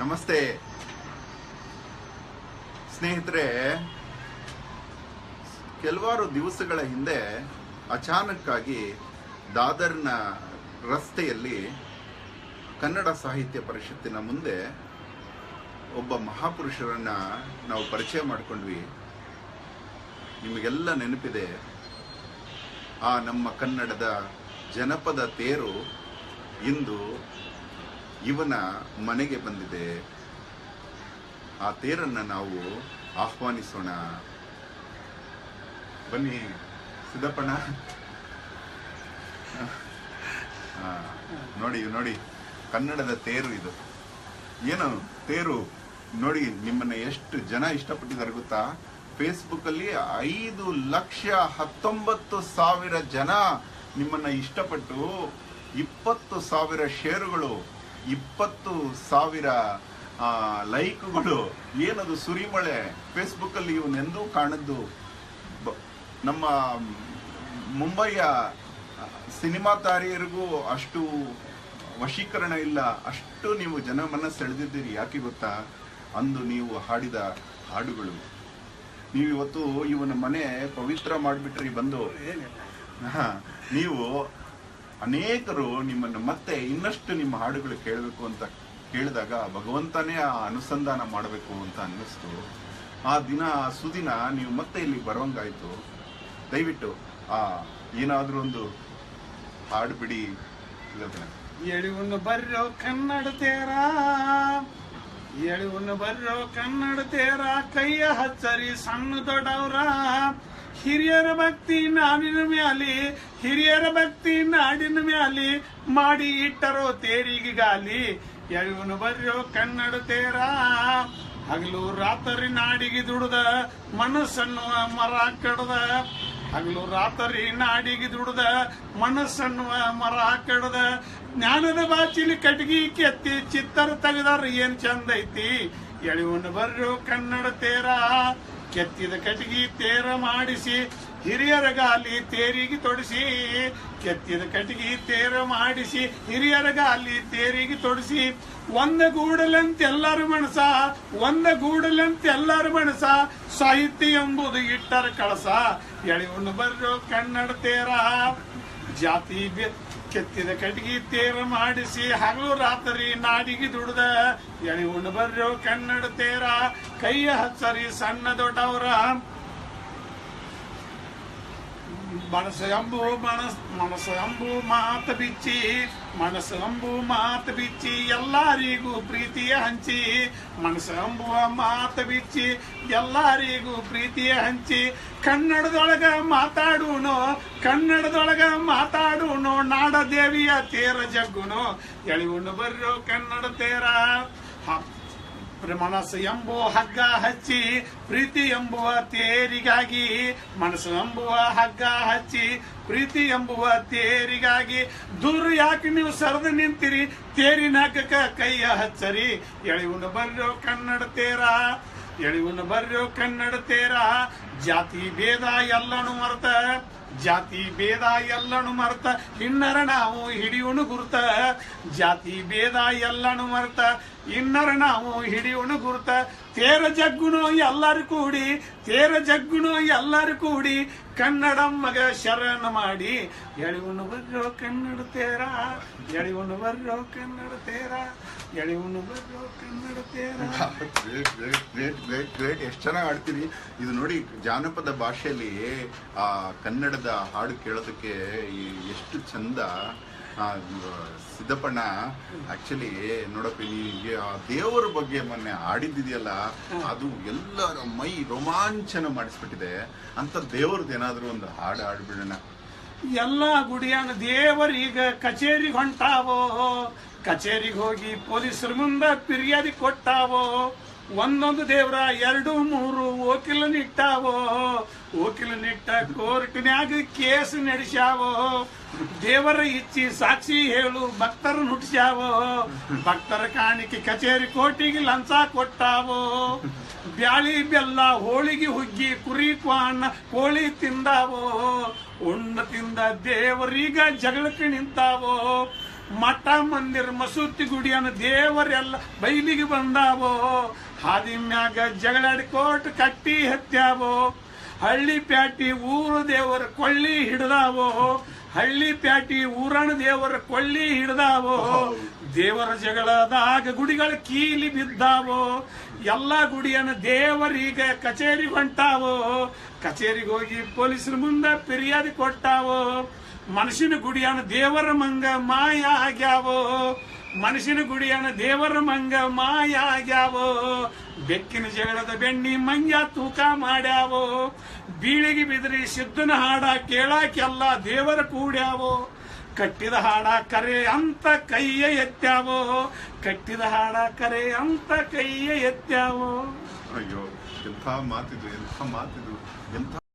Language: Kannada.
ನಮಸ್ತೆ. ಸ್ನೇಹಿತರೆ, ಕೆಲವಾರು ದಿವಸಗಳ ಹಿಂದೆ ಅಚಾನಕ್ಕಾಗಿ ದಾದರ್ನ ರಸ್ತೆಯಲ್ಲಿ ಕನ್ನಡ ಸಾಹಿತ್ಯ ಪರಿಷತ್ತಿನ ಮುಂದೆ ಒಬ್ಬ ಮಹಾಪುರುಷರನ್ನ ನಾವು ಪರಿಚಯ ಮಾಡಿಕೊಂಡ್ವಿ. ನಿಮಗೆಲ್ಲ ನೆನಪಿದೆ, ಆ ನಮ್ಮ ಕನ್ನಡದ ಜನಪದ ತೇರು ಇಂದು ಇವನ ಮನೆಗೆ ಬಂದಿದೆ. ಆ ತೇರನ್ನ ನಾವು ಆಹ್ವಾನಿಸೋಣ. ಬನ್ನಿ, ಸಿದ್ದಪ್ಪಣ್ಣ. ನೋಡಿ ನೋಡಿ, ಕನ್ನಡದ ತೇರು ಇದು. ಏನು, ತೇರು, ನೋಡಿ, ನಿಮ್ಮನ್ನ ಎಷ್ಟು ಜನ ಇಷ್ಟಪಟ್ಟಿದ್ದಾರೆ ಗೊತ್ತಾ? ಫೇಸ್ಬುಕ್ ಅಲ್ಲಿ ಐದು ಲಕ್ಷ ಹತ್ತೊಂಬತ್ತು ಸಾವಿರ ಜನ ನಿಮ್ಮನ್ನ ಇಷ್ಟಪಟ್ಟು ಇಪ್ಪತ್ತು ಸಾವಿರ ಶೇರುಗಳು ಇಪ್ಪತ್ತು ಸಾವಿರ ಲೈಕ್ಗಳು ಏನದು ಸುರಿಮಳೆ ಫೇಸ್ಬುಕ್ಕಲ್ಲಿ ಇವನೆಂದೂ ಕಾಣದ್ದು? ಬ- ನಮ್ಮ ಮುಂಬೈಯ ಸಿನಿಮಾ ತಾರೆಯರಿಗೂ ಅಷ್ಟು ವಶೀಕರಣ ಇಲ್ಲ. ಅಷ್ಟು ನೀವು ಜನಮನ್ನ ಸೆಳೆದಿದ್ದೀರಿ ಯಾಕೆ ಗೊತ್ತಾ? ಅಂದು ನೀವು ಹಾಡಿದ ಹಾಡುಗಳು. ನೀವು ಇವತ್ತು ಇವನ ಮನೆ ಪವಿತ್ರ ಮಾಡಿಬಿಟ್ರಿ ಬಂದು. ನೀವು ಅನೇಕರು ನಿಮ್ಮನ್ನು ಮತ್ತೆ ಇನ್ನಷ್ಟು ನಿಮ್ಮ ಹಾಡುಗಳು ಕೇಳಬೇಕು ಅಂತ ಕೇಳಿದಾಗ ಭಗವಂತನೇ ಆ ಅನುಸಂಧಾನ ಮಾಡಬೇಕು ಅಂತ ಅನ್ನಿಸ್ತು. ಆ ದಿನ, ಆ ಸುದಿನ ನೀವು ಮತ್ತೆ ಇಲ್ಲಿ ಬರೋಂಗಾಯ್ತು ದಯವಿಟ್ಟು ಆ ಏನಾದರೂ ಒಂದು ಹಾಡು ಬಿಡಿ ಎಳಿವನ್ನು ಬರ್ರೋ ಕನ್ನಡ ತೇರ, ಎಳಿವನ್ನು ಬರ್ರೋ ಕನ್ನಡ ತೇರ, ಕೈಯ ಹಚ್ಚರಿ ಸಣ್ಣ ದೊಡ್ಡವ್ರ ಹಿರಿಯರ ಭಕ್ತಿ ನಾಡಿನ ಮ್ಯಾಲಿ, ಹಿರಿಯರ ಭಕ್ತಿ ನಾಡಿನ ಮ್ಯಾಲಿ ಮಾಡಿ ಇಟ್ಟರೋ ತೇರಿಗೆ ಗಾಲಿ ಎಳಿವನ್ನು ಬರ್ರೋ ಕನ್ನಡ ತೇರ. ಹಗಲು ರಾತ್ರಿ ನಾಡಿಗೆ ದುಡ್ದ, ಮನಸ್ಸನ್ನು ಮರ ಕಡ್ದ. ಹಗಲು ರಾತ್ರಿ ನಾಡಿಗೆ ದುಡ್ದ, ಮನಸ್ಸನ್ನು ಮರ ಕಡ್ದ. ಜ್ಞಾನದ ಬಾಚಿಲಿ ಕಟ್ಗಿ ಕೆತ್ತಿ ಚಿತ್ತರ ತೆಗೆದಾರ ಏನ್ ಚಂದ ಐತಿ. ಎಳಿವನು ಬರ್ಯೋ ಕನ್ನಡ ತೇರ. ಕೆತ್ತಿದ ಕಟಗಿ ತೇರ ಮಾಡಿಸಿ, ಹಿರಿಯರ ಗಾಲಿ ತೇರಿಗೆ ತೊಡಿಸಿ. ಕೆತ್ತಿದ ಕಟಗಿ ತೇರ ಮಾಡಿಸಿ, ಹಿರಿಯರ ಗಾಲಿ ತೇರಿಗೆ ತೊಡಿಸಿ. ಒಂದ ಗೂಡಲಂತ ಎಲ್ಲರ ಮನಸ, ಒಂದ ಗೂಡಲಂತ ಎಲ್ಲರ ಮನಸ. ಸಾಹಿತ್ಯ ಎಂಬುದು ಇಟ್ಟರ ಕಳಸ. ಎಳೆಯನ್ನು ಬರ್ರು ಕನ್ನಡ ತೇರ. ಜಾತಿ ಕೆತ್ತಿದ ಕಟ್ಟಿಗೆ ತೇರ ಮಾಡಿಸಿ ಹಗಲು ರಾತ್ರಿ ನಾಡಿಗೆ ದುಡ್ದ. ಎಳಿವನ್ನು ಬರ್ರು ಕನ್ನಡ ತೇರ, ಕೈಯ ಹಚ್ಚರಿ ಸಣ್ಣ ದೊಡ್ಡವರ ಮನಸ್ಸು ಮನಸ್, ಮನಸ್ಸು ಮಾತು ಬಿಚ್ಚಿ, ಮನಸ್ಸು ಮಾತು ಬಿಚ್ಚಿ, ಎಲ್ಲರಿಗೂ ಪ್ರೀತಿಯ ಹಂಚಿ, ಮನಸ್ಸು ಮಾತು ಬಿಚ್ಚಿ, ಎಲ್ಲರಿಗೂ ಪ್ರೀತಿಯ ಹಂಚಿ, ಕನ್ನಡದೊಳಗ ಮಾತಾಡೂನು ಕನ್ನಡದೊಳಗ ಮಾತಾಡೂನು ನಾಡ ದೇವಿಯ ತೇರ ಜಗ್ಗುನು, ಎಳಿವುನು ಬರ್ರೋ ಕನ್ನಡ ತೇರ. ಮನಸ್ಸು ಎಂಬುವ ಹಗ್ಗ ಹಚ್ಚಿ, ಪ್ರೀತಿ ಎಂಬುವ ತೇರಿಗಾಗಿ, ಮನಸ್ಸು ಎಂಬುವ ಹಗ್ಗ ಹಚ್ಚಿ, ಪ್ರೀತಿ ಎಂಬುವ ತೇರಿಗಾಗಿ. ದೂರ ಯಾಕೆ ನೀವು ಸರದು ನಿಂತಿರಿ? ತೇರಿನಾಕಕ ಕೈಯ ಹಚ್ಚರಿ. ಎಳಿವುನು ಬರ್ರೋ ಕನ್ನಡ ತೇರ ಎಳಿವುನು ಬರ್ರೋ ಕನ್ನಡ ತೇರ. ಜಾತಿ ಭೇದ ಎಲ್ಲನು ಮರ್ತ, ಜಾತಿ ಭೇದ ಎಲ್ಲನು ಮರ್ತ, ಹಿನ್ನರ ನಾವು ಹಿಡಿಯುಣು ಗುರುತ. ಜಾತಿ ಭೇದ ಎಲ್ಲನು ಮರ್ತ ಇನ್ನರ ನಾವು ಹಿಡಿಯೋಣ ಗುರುತ. ತೇರ ಜಗ್ಗುನು ಎಲ್ಲರೂ ಕೂಡಿ ತೇರ ಜಗ್ಗುನು ಎಲ್ಲರೂ ಕೂಡಿ ಕನ್ನಡ ಮಗ ಶರಣ ಮಾಡಿ. ಎಳಿವುನು ಬರ್ರೋ ಕನ್ನಡ ತೇರ. ಎಳಿವುನು ಬರ್ರೋ ಕನ್ನಡ ತೇರ. ಎಳಿವುನು ಬರ್ರೋ Kannada ತೇರ. Great great great great great ಎಷ್ಟು ಚೆನ್ನಾಗಿ ಆಡ್ತೀರಿ ಇದು ನೋಡಿ, ಜಾನಪದ ಭಾಷೆಯಲ್ಲಿ, ಆ ಕನ್ನಡದ ಹಾಡು ಕೇಳೋದಕ್ಕೆ ಎಷ್ಟು ಚಂದ ಸಿದ್ದಪ್ಪಣ್ಣ ಆಕ್ಚುಲಿ ನೋಡಪ್ಪ ನಿಮಗೆ ಆ ದೇವರ ಬಗ್ಗೆ ಮೊನ್ನೆ ಆಡಿದ್ದಿದೆಯಲ್ಲ ಅದು ಎಲ್ಲರ ಮೈ ರೋಮಾಂಚನ ಮಾಡಿಸ್ಬಿಟ್ಟಿದೆ. ಅಂತ ದೇವ್ರದ್ದು ಏನಾದರೂ ಒಂದು ಹಾಡು ಆಡ್ಬಿಡೋಣ ಎಲ್ಲ ಗುಡಿಯನ್ನ ದೇವರೀಗ ಕಚೇರಿಗೆ ಹೊಂಟಾವೋ ಕಚೇರಿಗೆ ಹೋಗಿ ಪೊಲೀಸರ ಮುಂದೆ ಫಿರ್ಯಾದಿ ಕೊಟ್ಟಾವೋ ಒಂದೊಂದು ದೇವ್ರ ಎರಡು ಮೂರು ವಕೀಲ ನಿಟ್ಟಾವೋ ವಕೀಲ ನಿಟ್ಟ ಕೋರ್ಟ್ನ್ಯಾಗ ಕೇಸ್ ನಡೆಸ್ಯಾವೋ, ದೇವರ ಇಚ್ಚಿ ಸಾಕ್ಷಿ ಹೇಳು ಭಕ್ತರ ನುಟ್ಸ್ಯಾವೋ ಭಕ್ತರ ಕಾಣಿಕೆ ಕಚೇರಿ ಕೋಟಿಗೆ ಲಂಚ ಕೊಟ್ಟಾವೋ, ಬ್ಯಾಳಿ ಬೆಲ್ಲ ಹೋಳಿಗೆ ಹುಗ್ಗಿ ಕುರಿ ಕ್ವಾಣ ಕೋಳಿ ತಿಂದಾವೋ ಉಣ್ಣ ತಿಂದ ದೇವರೀಗ ಜಗಳಕ್ಕೆ ನಿಂತಾವೋ, ಮಠ ಮಂದಿರ ಮಸೂತಿ ಗುಡಿಯನ್ನು ದೇವರೆಲ್ಲ ಬೈಲಿಗೆ ಬಂದಾವೋ ಹಾದಿ ಮ್ಯಾಗ ಜಗಳಾಡ್ಕೋಟ್ ಕಟ್ಟಿ ಹತ್ಯಾವೋ, ಹಳ್ಳಿ ಪ್ಯಾಟಿ ಊರು ದೇವರ ಕೊಳ್ಳಿ ಹಿಡ್ದಾವೋ, ಹಳ್ಳಿ ಪ್ಯಾಟಿ ಊರಣ ದೇವರ ಕೊಳ್ಳಿ ಹಿಡ್ದಾವೋ, ದೇವರ ಜಗಳದಾಗ ಗುಡಿಗಳ ಕೀಲಿ ಬಿದ್ದಾವೋ, ಎಲ್ಲ ಗುಡಿಯನ್ನು ದೇವರೀಗ ಕಚೇರಿ ಹೊಂಟಾವೋ, ಕಚೇರಿಗೆ ಹೋಗಿ ಪೊಲೀಸರ ಮುಂದೆ ಫಿರ್ಯಾದಿ ಕೊಟ್ಟಾವೋ, ಮನುಷ್ಯನ ಗುಡಿಯನ್ನು ದೇವರ ಮಂಗ ಮಾಯ ಆಗ್ಯಾವೋ ಮನುಷ್ಯನ ಗುಡಿಯನ ದೇವರ ಮಂಗ ಮಾಯಾಗ್ಯಾವೋ? ಬೆಕ್ಕಿನ ಜಗಳದ ಬೆಣ್ಣಿ ಮಂಗ್ಯ ತೂಕ ಮಾಡ್ಯಾವೋ? ಬೀಳಿಗೆ ಬಿದ್ರಿ ಸಿದ್ದನ ಹಾಡ ಕೇಳಾಕೆಲ್ಲ ದೇವರ ಕೂಡ್ಯಾವೋ? ಕಟ್ಟಿದ ಹಾಡ ಕರೆ ಅಂತ ಕೈಯ ಎತ್ತ್ಯಾವೋ ಕಟ್ಟಿದ ಹಾಡ ಕರೆ ಅಂತ ಕೈಯ ಎತ್ತ್ಯಾವೋ ಅಯ್ಯೋ, ಎಂಥ ಮಾತಿದು ಎಂಥ ಮಾತಿದು, ಎಂಥ